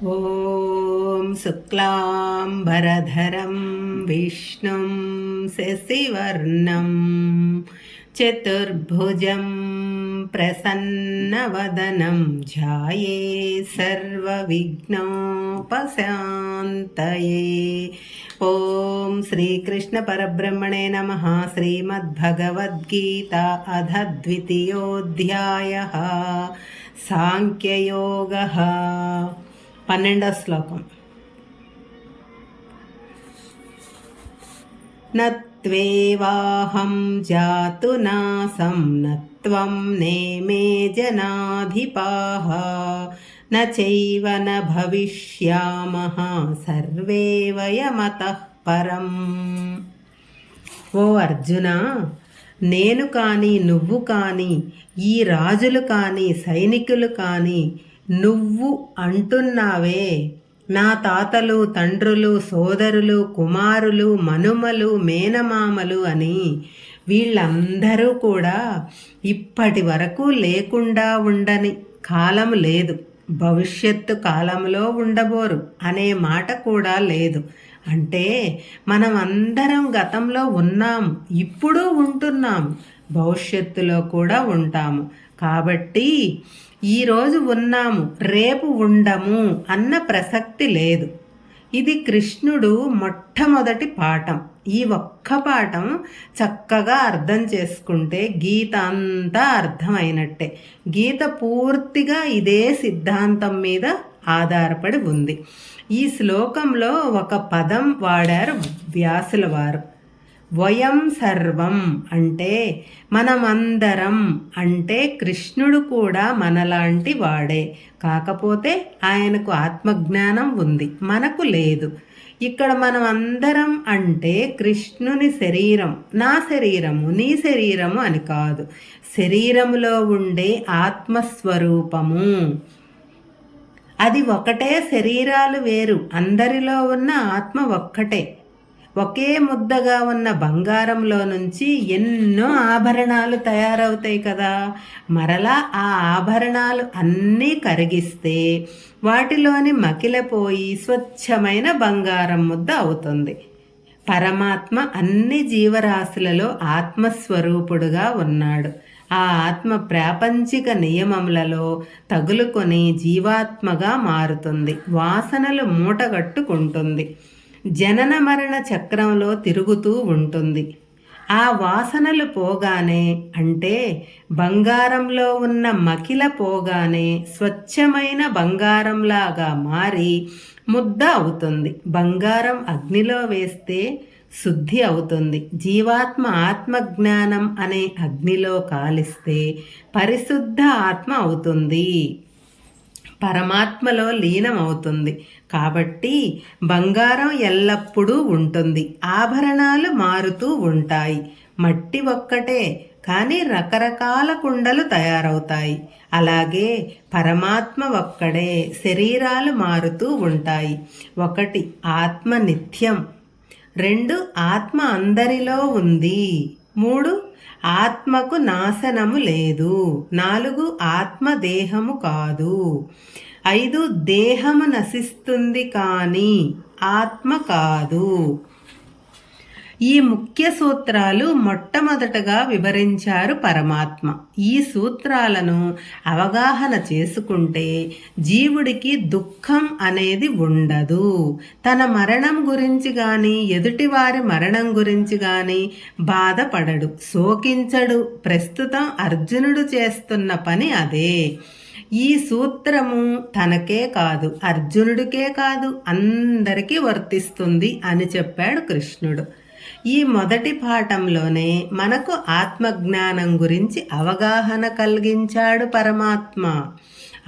ॐ भरधरं विष्णुं शशिवर्णं, चतुर्भुजं, प्रसन्नवदनं ध्याये सर्वविघ्नोपशान्तये। ॐ श्रीकृष्णपरब्रह्मणे नमः, श्रीमद्भगवद्गीता अध द्वितीयोऽध्यायः, साङ्ख्ययोगः। పన్నెండో శ్లోకం. నత్వేవాహం జాతు నాసం నత్వం నేమే జనాధిపాః న చైవ న భవిష్యామః సర్వే వయమతః పరం. ఓ అర్జున నేను కానీ నువ్వు కానీ ఈ రాజులు కానీ సైనికులు కానీ నువ్వు అంటున్నావే. నా తాతలు తండ్రులు సోదరులు కుమారులు మనుమలు మేనమామలు అని వీళ్ళందరూ కూడా ఇప్పటి వరకు లేకుండా ఉండని కాలం లేదు. భవిష్యత్తు కాలంలో ఉండబోరు అనే మాట కూడా లేదు. అంటే మనం అందరం గతంలో ఉన్నాం ఇప్పుడు ఉంటున్నాము భవిష్యత్తులో కూడా ఉంటాము. కాబట్టి ఈరోజు ఉన్నాము రేపు ఉండము అన్న ప్రసక్తి లేదు. ఇది కృష్ణుడు మొట్టమొదటి పాఠం. ఈ ఒక్క పాఠం చక్కగా అర్థం చేసుకుంటే గీత అంతా అర్థమైనట్టే. గీత పూర్తిగా ఇదే సిద్ధాంతం మీద ఆధారపడి ఉంది. ఈ శ్లోకంలో ఒక పదం వాడారు వ్యాసుల వారు వయం సర్వం అంటే మనమందరం అంటే కృష్ణుడు కూడా మనలాంటి వాడే. కాకపోతే ఆయనకు ఆత్మజ్ఞానం ఉంది. మనకు లేదు. ఇక్కడ మనం అందరం అంటే కృష్ణుని శరీరం. నా శరీరము నీ శరీరము అని కాదు. శరీరములో ఉండే ఆత్మస్వరూపము. అది ఒకటే శరీరాలు వేరు. అందరిలో ఉన్న ఆత్మ ఒక్కటే. ఒకే ముద్దగా ఉన్న బంగారంలో నుంచి ఎన్నో ఆభరణాలు తయారవుతాయి కదా. మరలా ఆ ఆభరణాలు అన్నీ కరిగిస్తే వాటిలోని మకిలపోయి స్వచ్ఛమైన బంగారం ముద్ద అవుతుంది. పరమాత్మ అన్ని జీవరాశులలో ఆత్మస్వరూపుడుగా ఉన్నాడు. ఆ ఆత్మ ప్రాపంచిక నియమములలో తగులుకొని జీవాత్మగా మారుతుంది. వాసనలు మూటగట్టుకుంటుంది. జనన మరణ చక్రంలో తిరుగుతూ ఉంటుంది. ఆ వాసనలు పోగానే అంటే బంగారంలో ఉన్న మకిల పోగానే స్వచ్ఛమైన బంగారంలాగా మారి ముద్ద అవుతుంది. బంగారం అగ్నిలో వేస్తే శుద్ధి అవుతుంది. జీవాత్మ ఆత్మజ్ఞానం అనే అగ్నిలో కాలిస్తే పరిశుద్ధ ఆత్మ అవుతుంది. పరమాత్మలో లీనమవుతుంది. కాబట్టి బంగారం ఎల్లప్పుడూ ఉంటుంది. ఆభరణాలు మారుతూ ఉంటాయి. మట్టి ఒక్కటే కానీ రకరకాల కుండలు తయారవుతాయి. అలాగే పరమాత్మ ఒక్కడే శరీరాలు మారుతూ ఉంటాయి. ఒకటి ఆత్మ నిత్యం రెండు ఆత్మ అందరిలో ఉంది. మూడు ఆత్మకు నాశనము లేదు. నాలుగు ఆత్మ దేహము కాదు. ఐదు దేహము నశిస్తుంది కానీ ఆత్మ కాదు. ఈ ముఖ్య సూత్రాలు మొట్టమొదటగా వివరించారు పరమాత్మ. ఈ సూత్రాలను అవగాహన చేసుకుంటే జీవుడికి దుఃఖం అనేది ఉండదు. తన మరణం గురించి కానీ ఎదుటివారి మరణం గురించి కానీ బాధపడడు శోకించడు. ప్రస్తుతం అర్జునుడు చేస్తున్న పని అదే. ఈ సూత్రము తనకే కాదు అర్జునుడికే కాదు అందరికీ వర్తిస్తుంది అని చెప్పాడు కృష్ణుడు. ఈ మొదటి పాఠంలోనే మనకు ఆత్మజ్ఞానం గురించి అవగాహన కలిగించాడు పరమాత్మ.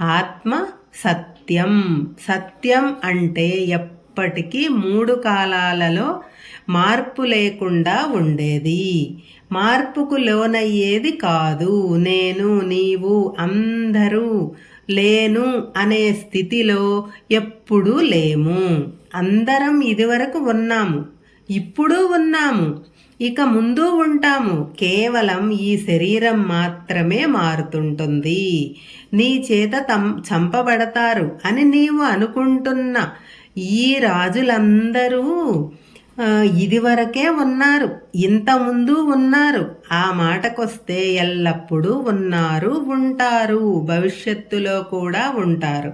ఆత్మ సత్యం. సత్యం అంటే ఎప్పటికీ మూడు కాలాలలో మార్పు లేకుండా ఉండేది. మార్పుకు లోనయ్యేది కాదు. నేను నీవు అందరూ లేను అనే స్థితిలో ఎప్పుడూ లేము. అందరం ఇదివరకు ఉన్నాము. ఇప్పుడు ఉన్నాము. ఇక ముందు ఉంటాము. కేవలం ఈ శరీరం మాత్రమే మారుతుంటుంది. నీ చేత తం చంపబడతారు అని నీవు అనుకుంటున్న ఈ రాజులందరూ ఇదివరకే ఉన్నారు. ఇంతముందు ఉన్నారు. ఆ మాటకొస్తే ఎల్లప్పుడూ ఉన్నారు ఉంటారు. భవిష్యత్తులో కూడా ఉంటారు.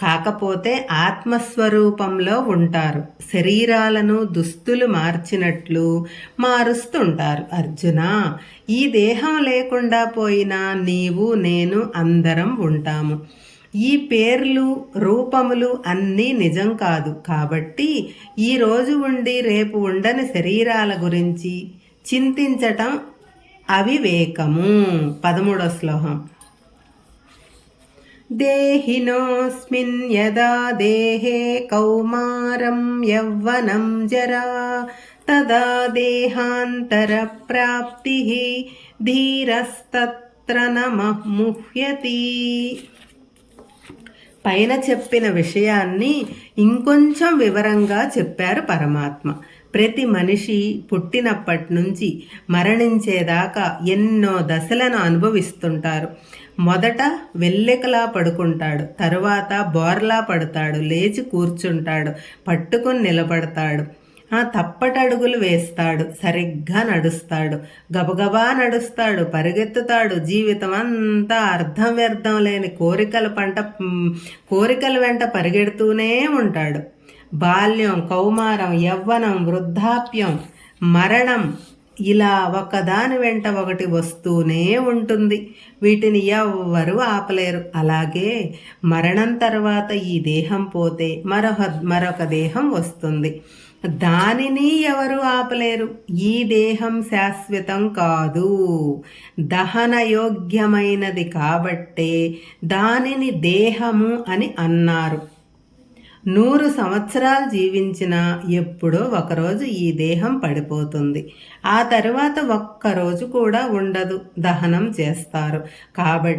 కాకపోతే ఆత్మస్వరూపంలో ఉంటారు. శరీరాలను దుస్తులు మార్చినట్లు మారుస్తుంటారు. అర్జున ఈ దేహం లేకుండా పోయినా నీవు నేను అందరం ఉంటాము. ఈ పేర్లు రూపములు అన్నీ నిజం కాదు. కాబట్టి ఈ రోజు ఉండి రేపు ఉండని శరీరాల గురించి చింతించటం అవివేకము. పదమూడో శ్లోకం. దేహినోస్మిన్ యదా దేహే కౌమారం యవ్వనం జరా తదా దేహాంతర ప్రాప్తి ధీరస్తత్ర ముహ్యతి. పైన చెప్పిన విషయాన్ని ఇంకొంచెం వివరంగా చెప్పారు పరమాత్మ. ప్రతి మనిషి పుట్టినప్పటి నుంచి మరణించేదాకా ఎన్నో దశలను అనుభవిస్తుంటారు. మొదట వెల్లెకలా పడుకుంటాడు తరువాత బోర్లా పడతాడు లేచి కూర్చుంటాడు పట్టుకుని నిలబడతాడు. తప్పటడుగులు వేస్తాడు సరిగ్గా నడుస్తాడు. గబగబా నడుస్తాడు పరిగెత్తుతాడు. జీవితం అంతా అర్థం వ్యర్థం లేని కోరికల పంట కోరికల వెంట పరిగెడుతూనే ఉంటాడు. బాల్యం కౌమారం యవ్వనం వృద్ధాప్యం మరణం ఇలా ఒకదాని వెంట ఒకటి వస్తూనే ఉంటుంది. వీటిని ఎవ్వరూ ఆపలేరు. అలాగే మరణం తర్వాత ఈ దేహం పోతే మరొక మరొక దేహం వస్తుంది. దానిని ఎవరు ఆపలేరు. ఈ దేహం శాశ్వతం కాదు. దహనయోగ్యమైనది కాబట్టే దానిని దేహము అని అన్నారు. నూరు సంవత్సరాలు జీవించినా ఎప్పుడో ఒకరోజు ఈ దేహం పడిపోతుంది. ఆ తర్వాత ఒక్కరోజు కూడా ఉండదు. దహనం చేస్తారు. కాబట్టి